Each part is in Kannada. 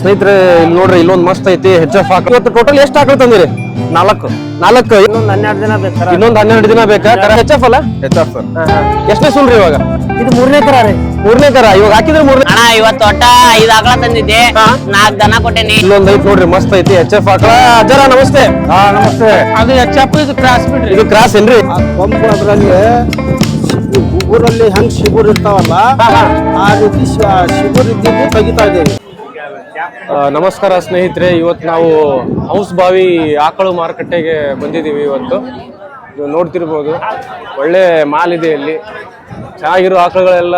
ಸ್ನೇಹಿತರೆ ಇಲ್ಲಿ ನೋಡ್ರಿ ಇಲ್ಲೊಂದ್ ಮಸ್ತ್ ಐತಿ ಹೆಚ್ ಎಫ್ ಹಾಕ ಇವತ್ತು ಟೋಟಲ್ ಎಷ್ಟು ಆಕಳು ತಂದಿರಿ? ನಾಲ್ಕು. ನಾಲ್ಕು ಇನ್ನೊಂದು ಹನ್ನೆರಡು ದಿನ ಬೇಕಾ? ಇನ್ನೊಂದ್ ಹನ್ನೆರಡು ದಿನ ಬೇಕಾ? ಎಚ್ ಹೆಚ್ ಎಫ್ ಅಲ್ಲ? H F sir. ಎಷ್ಟನೇ ಸುಲ್ರಿ ಇವಾಗ? ಇದು ಮೂರನೇ ತರ ರೀ. ಮೂರನೇ ತರ ಇವಾಗ ಹಾಕಿದ್ರೆ ಮೂರನೇ ಅಣ್ಣ ಇವತ್ತು ಒಟ್ಟ ಐದು ಆಕಳ ತಂದಿದ್ದೆ. ನಾಲ್ಕು ದನ ಕೊಟ್ಟೇನಿ. ಇಲ್ಲೊಂದ್ ಐತಿ ನೋಡ್ರಿ ಮಸ್ತ್ ಐತಿ ಎಚ್ ಎಫ್ ಆಕಳ ಅಜ್ಜರ ನಮಸ್ತೆ. ಹಾ ನಮಸ್ತೆ. ಅದು ಎಚ್ ಎಫ್ ಇದು ಕ್ರಾಸ್ ಬಿಡ್ರಿ. ಇದು ಕ್ರಾಸ್ ಏನ್ರಿ? ಕೊಂಬು ಅದರಲ್ಲಿ ಊರಲ್ಲಿ ಹೆಂಗ್ ಶಿಬುರ್ ಇರ್ತಾವಲ್ಲ ಆ ರೀತಿ ಶಿಗುರ್ ಶಿಬುರ್ ಇದ್ದಿದ್ದು ತೆಗಿತಾ ಇದ್ದೇವೆ. ನಮಸ್ಕಾರ ಸ್ನೇಹಿತರೆ ಇವತ್ತು ನಾವು ಹೌಸ್ ಬಾವಿ ಆಕಳು ಮಾರುಕಟ್ಟೆಗೆ ಬಂದಿದ್ದೀವಿ ಇವತ್ತು. ಇದು ನೋಡ್ತಿರ್ಬೋದು ಒಳ್ಳೆ ಮಾಲ್ ಇದೆ ಇಲ್ಲಿ. ಚೆನ್ನಾಗಿರೋ ಆಕಳುಗಳೆಲ್ಲ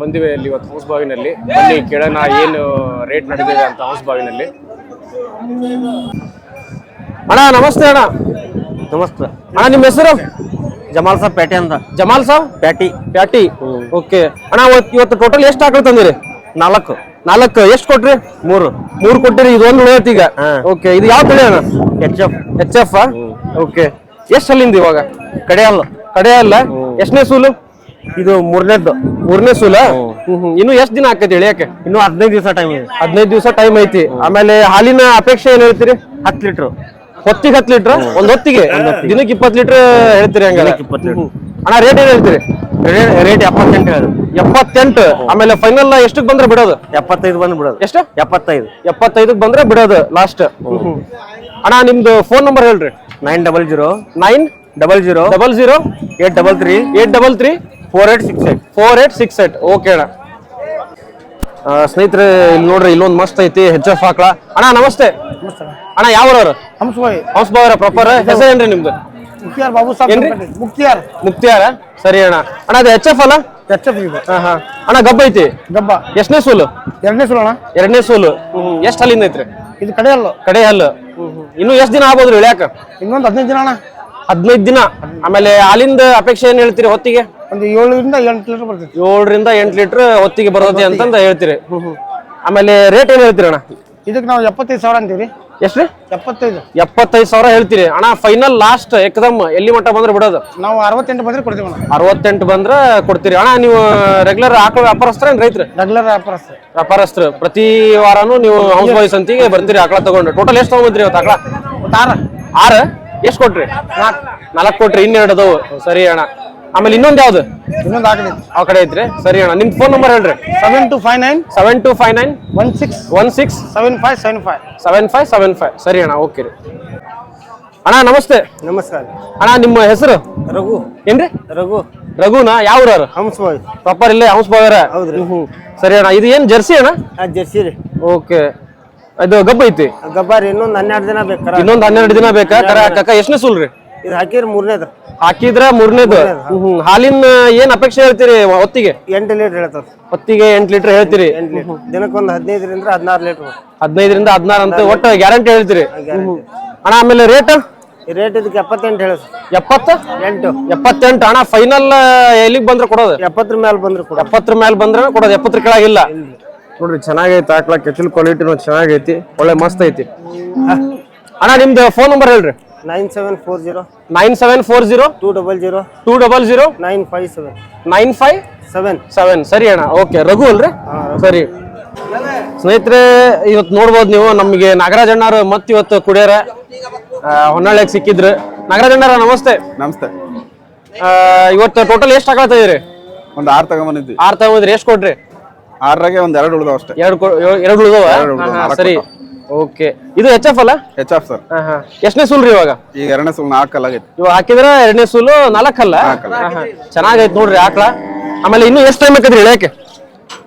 ಬಂದಿವೆ ಇಲ್ಲಿ ಇವತ್ತು ಹೌಸ್ ಬಾವಿನಲ್ಲಿ. ಬನ್ನಿ ಕೇಳೋಣ ಏನು ರೇಟ್ ನಡೆದಿದೆ ಅಂತ ಹೌಸ್ ಬಾವಿನಲ್ಲಿ. ಅಣ್ಣ ನಮಸ್ತೆ ಅಣ್ಣ. ನಮಸ್ತೆ. ಅಣ್ಣ ನಿಮ್ಮ ಹೆಸರು? ಜಮಾಲ್ ಸಾಬ್ ಪೇಟೆ ಅಂತ. Jamal Sab? Patty. Patty. Okay. ಅಣ್ಣ ಇವತ್ತು ಟೋಟಲ್ ಎಷ್ಟು ಆಕಳು ತಂದಿರಿ? ನಾಲ್ಕು. ನಾಲ್ಕು ಎಷ್ಟು ಕೊಟ್ರಿ? ಮೂರು. ಮೂರು ಕೊಟ್ಟಿರಿ ಇದು ಒಂದು ಉಳಿಯತ್ ಈಗ. ಓಕೆ ಇದು ಯಾವ ತಳಿ ಅಣ್ಣ? H F H F okay ಎಷ್ಟು ಅಲ್ಲಿಂದ ಇವಾಗ? ಕಡೆ ಅಲ್ಲ. ಕಡೆ ಅಲ್ಲ? ಎಷ್ಟನೇ ಸೂಲು? ಇದು ಮೂರನೇದ್ದು. ಮೂರನೇ ಸೂಲ? ಇನ್ನು ಎಷ್ಟು ದಿನ ಆಕೈತಿ ಇಳಿಯಕ್ಕೆ? ಇನ್ನು ಹದಿನೈದು ದಿವಸ ಟೈಮ್ ಇದೆ. ಹದಿನೈದು ದಿವಸ ಟೈಮ್ ಐತಿ. ಆಮೇಲೆ ಹಾಲಿನ ಅಪೇಕ್ಷೆ ಏನ್ ಹೇಳ್ತೀರಿ? ಹತ್ತು ಲೀಟ್ರು. ಹೊತ್ತಿಗೆ ಹತ್ತು ಲೀಟರ್? ಒಂದ್ ಹೊತ್ತಿಗೆ? ದಿನಕ್ಕೆ ಇಪ್ಪತ್ತು ಲೀಟರ್ ಹೇಳ್ತೀರಿ ಹಂಗಾರೆ? ದಿನಕ್ಕೆ 20 ಲೀಟ್ರ್. ಅಣ್ಣ ರೇಟ್ ಏನ್ ಹೇಳ್ತೀರಿ? ರೇಟ್ ಎಪ್ಪತ್ತೆಂಟು ಹೇಳಿ. ಎಪ್ಪತ್ತೆಂಟು? ಆಮೇಲೆ ಫೈನಲ್ ಎಷ್ಟಕ್ಕೆ ಬಂದ್ರೆ ಬಿಡೋದು? ಎಪ್ಪತ್ತೈದು ಬಂದು ಬಿಡೋದು. ಎಷ್ಟು? ಎಪ್ಪತ್ತೈದು. ಎಪ್ಪತ್ತೈದಕ್ಕೆ ಬಂದ್ರೆ ಬಿಡೋದು ಲಾಸ್ಟ್ ಅಣ್ಣ ನಿಮ್ದು ಫೋನ್ ನಂಬರ್ ಹೇಳ್ರಿ. Nine double zero nine double zero double zero eight double three eight double three four eight six eight four eight six eight okay ಅಣ್ಣ. ಸ್ನೇಹಿತರೆ ಇಲ್ಲಿ ನೋಡ್ರಿ ಇಲ್ಲೊಂದು ಮಸ್ತ್ ಐತಿ ಹೆಚ್ ಎಫ್ ಹಾಕ್ಲಾ ಅಣ್ಣ ನಮಸ್ತೆ. ಅಣ್ಣ. ಯಾವ್ರವ್ರು? ಹಂಸವಾಯಿ ಹೌಸ್ಬಾವರ ಪ್ರಾಪರ್ ಹೆಸರು ಏನ್ರಿ ನಿಮ್ದು? ಮುಕ್ತಿಯಾರ್ ಬಾಬು ಸಾಬ್? ಮುಕ್ತಿಯಾರ್ ಮುಕ್ತಿಯಾರ ಸರಿ ಅಣ್ಣ. ಅಣ್ಣ ಅದು ಎಚ್ ಎಫ್ ಅಲ್ಲ? ಎಚ್ ಎಫ್ ಇದು ಹಾ ಹಾ. ಅಣ್ಣ ಗಬ್ಬ ಐತಿ? ಗಬ್ಬ. ಎಷ್ಟನೇ ಸೋಲು? ಎರಡನೇ ಅಣ್ಣ. ಎರಡನೇ ಸೋಲು. ಎಷ್ಟು ಹಲ್ಲಿಂದ ಐತ್ರಿ? ಇದು ಕಡೆ ಅಲ್ಲ ಕಡೆ ಹಲ್ಲು. ಇನ್ನು ಎಷ್ಟು ದಿನ ಆಗ್ಬೋದ್ರಿ ಇಳ್ಯಾಕ ಇನ್ನೊಂದು ಹದಿನೈದು ದಿನ ಅಣ್ಣ. ಹದಿನೈದು ದಿನ. ಆಮೇಲೆ ಹಾಲಿಂದ ಅಪೇಕ್ಷೆ ಏನ್ ಹೇಳ್ತೀರಿ ಹೊತ್ತಿಗೆ? ಒಂದು ಏಳರಿಂದ ಎಂಟು ಲೀಟರ್ ಬರ್ತೈತಿ. ಏಳರಿಂದ ಎಂಟು ಲೀಟರ್ ಹೊತ್ತಿಗೆ ಬರ್ತೈತಿ ಅಂತಂದ ಹೇಳ್ತೀರಿ. ಆಮೇಲೆ ರೇಟ್ ಏನ್ ಹೇಳ್ತೀರಿ ಅಣ್ಣ? ಇದಕ್ಕೆ ನಾವು ಎಪ್ಪತ್ತೈದು ಸಾವಿರ ಅಂತೀವಿ ಎಷ್ಟ್ರಿ ಎಪ್ಪತ್ತೈದು. ಎಪ್ಪತ್ತೈದು ಸಾವಿರ ಹೇಳ್ತೀರಿ. ಅಣ್ಣ ಫೈನಲ್ ಲಾಸ್ಟ್ ಎಕ್ದಮ್ ಎಲ್ಲಿ ಮಟ್ಟ ಬಂದ್ರೆ ಬಿಡೋದು? ನಾವು ಅರವತ್ತೆಂಟು ಬಂದ್ರೆ ಕೊಡ್ತೀವಿ ಅಣ್ಣ. ಅರವತ್ತೆಂಟು ಬಂದ್ರೆ ಕೊಡ್ತೀರಿ. ಅಣ್ಣ ನೀವು ರೆಗ್ಯುಲರ್ ಆಕಳ ವ್ಯಾಪಾರಸ್ತ್ರ ಏನ್ ರೈತರು? ರೆಗ್ಯುಲರ್ ವ್ಯಾಪಾರಸ್ಥ. ವ್ಯಾಪಾರಸ್ಥರು. ಪ್ರತಿ ವಾರನೂ ನೀವು ಹೌಸ್ ಬಾಯ್ಸ್ ಸಂತಿಗೆ ಬರ್ತೀರಿ ಆಕಳ ತಗೊಂಡು. ಟೋಟಲ್ ಎಷ್ಟು ತಗೊಂಡ್ರಿ ಇವತ್ತು ಆಕಳ? ಆರು ಆರು? ಎಷ್ಟು ಕೊಟ್ರಿ? ನಾಲ್ಕು ಕೊಟ್ರಿ. ಇನ್ನೆರಡು ಅದಾವು. ಸರಿ ಅಣ್ಣ. ಆಮೇಲೆ ಇನ್ನೊಂದು ಯಾವ್ದು? ಇನ್ನೊಂದು ಆಕಡೆ ಆ ಕಡೆ ಐತ್ರಿ. ಸರಿ ಅಣ್ಣ ನಿಮ್ ಫೋನ್ ನಂಬರ್ ಹೇಳ್ರಿ. Seven two five nine seven two five nine one six one six seven five seven five seven five seven five ಸರಿ ಅಣ್ಣ ಓಕೆ ರೀ. ಅಣ್ಣ ನಮಸ್ತೆ. ನಮಸ್ಕಾರ. ಅಣ್ಣ ನಿಮ್ಮ ಹೆಸರು? ರಘು. ಏನ್ರಿ? ರಘು. ರಘುನಾ? ಯಾವ ಹಂಸ ಬಾಯ್ ಪ್ರಾಪರ್ ಇಲ್ಲೇ ಹೌಸ್ ಬಾಯ್ ಹೌದ್ರಿ. ಸರಿ ಅಣ್ಣ ಇದು ಏನ್ ಜರ್ಸಿ ಅಣ್ಣ? ಆ ಜರ್ಸಿ ರೀ. ಓಕೆ ಇದು ಗಬ್ಬ ಐತಿ? ಗಬ್ಬಾರಿ ಇನ್ನೊಂದು ಹನ್ನೆರಡು ದಿನ ಬೇಕಾರ. ಇನ್ನೊಂದ್ ಹನ್ನೆರಡು ದಿನ ಬೇಕಾ ಕರ ಹಾಕಕ್ಕ ಎಷ್ಟನೇ ಸುಲ್ರಿ? ಇದು ಹಾಕಿದ್ರೆ ಮೂರನೇದು. ಹಾಕಿದ್ರ ಮೂರನೇದು. ಹಾಲಿನ ಏನ್ ಅಪೇಕ್ಷೆ ಹೇಳ್ತೀರಿ ಹೊತ್ತಿಗೆ ಎಂಟು ಲೀಟರ್ ಹೇಳ್ತಾರೆ ಹೊತ್ತಿಗೆ ಎಂಟು ಲೀಟರ್ ಹೇಳ್ತೀರಿ? ದಿನಕ್ಕೊಂದು ಲೀಟರ್. ದಿನಕ್ಕೆ ಒಂದು ಹದಿನೈದರಿಂದ ಹದಿನಾರು ಲೀಟರ್ ಹದಿನೈದರಿಂದ ಹದಿನಾರು ಅಂತ ಒಟ್ಟು ಗ್ಯಾರಂಟಿ ಹೇಳ್ತೀರಿ? ಅಣ್ಣ ಆಮೇಲೆ ರೇಟ್? ಈ ರೇಟ್ ಇದಕ್ಕೆ ಎಪ್ಪತ್ತೆಂಟು ಹೇಳಿ ಎಪ್ಪತ್ತ? ಎಂಟು. ಎಪ್ಪತ್ತೆಂಟು. ಅಣ್ಣ ಫೈನಲ್ ಎಲ್ಲಿಗೆ ಬಂದ್ರೆ ಕೊಡೋದು? ಎಪ್ಪತ್ತರ ಮೇಲೆ ಬಂದ್ರೆ ಕೊಡೋದು. ಎಪ್ಪತ್ತರ ಮೇಲೆ ಬಂದ್ರೆ ಕೊಡೋದು. ಎಪ್ಪತ್ತರ ಕೆಳಗಿಲ್ಲ ನೋಡ್ರಿ ಚೆನ್ನಾಗೈತೆ ಹಾಕ್ಲಾ ಕೆಚಲ್ ಕ್ವಾಲಿಟಿನೂ ಚೆನ್ನಾಗೈತಿ. ಒಳ್ಳೆ ಮಸ್ತ್ ಐತಿ. ಅಣ್ಣ ನಿಮ್ದು ಫೋನ್ ನಂಬರ್ ಹೇಳ್ರಿ. Nine seven four zero nine seven four zero two double zero two double zero nine five seven nine five seven. Seven. ಸರಿ ಅಣ್ಣ ಓಕೆ. ರಘು ಅಲ್ರಿ? ಸರಿ. ಸ್ನೇಹಿತರೆ ಇವತ್ತು ನೋಡ್ಬೋದು ನೀವು ನಮಗೆ ನಾಗರಾಜ್ ಅಣ್ಣಾರು ಮತ್ತೆ ಇವತ್ತು ಕುಡಿಯಾರ ಹೊನ್ನಾಳಿಗೆ ಸಿಕ್ಕಿದ್ರು. ನಾಗರಾಜ್ ಅಣ್ಣಾರ ನಮಸ್ತೆ. ನಮಸ್ತೆ. ಇವತ್ತು ಟೋಟಲ್ ಎಷ್ಟು ಆಗತ್ತ ಇದ್ರಿ? ಒಂದ್ ಆರ್ ತಗೊಂಬಂದಿದ್ವಿ. ಆರು ತಗೊಂಡ್ರಿ ಎಷ್ಟು ಕೊಡ್ರಿ ಆರಾಗೆ ಒಂದ್ ಎರಡು ಉಳ್ದಾವ ಅಷ್ಟೇ. ಎರಡು ಎರಡು ಉಳ್ದವ, ಸರಿ. ಓಕೆ. ಇದು ಎಚ್ ಎಫ್ ಅಲ್ಲ? ಎಚ್ ಎಫ್ ಸರ್ ಎಷ್ಟನೇ ಸೂಲ್ ರೀ ಇವಾಗ? ಈಗ ಎರಡನೇ ಸುಲ್ ನಾಲ್ಕು ಕಲ್ಲಾಗೈತಿ ಇವಾಗ ಹಾಕಿದ್ರೆ ಎರಡನೇ ಸೂಲು ನಾಲ್ಕಲ್ಲ ಚೆನ್ನಾಗೈತ್ ನೋಡ್ರಿ ಆಕಳ. ಆಮೇಲೆ ಇನ್ನು ಎಷ್ಟು ಟೈಮ್ ಬೇಕದ್ರಿ ಹೇಳಕ್ಕೆ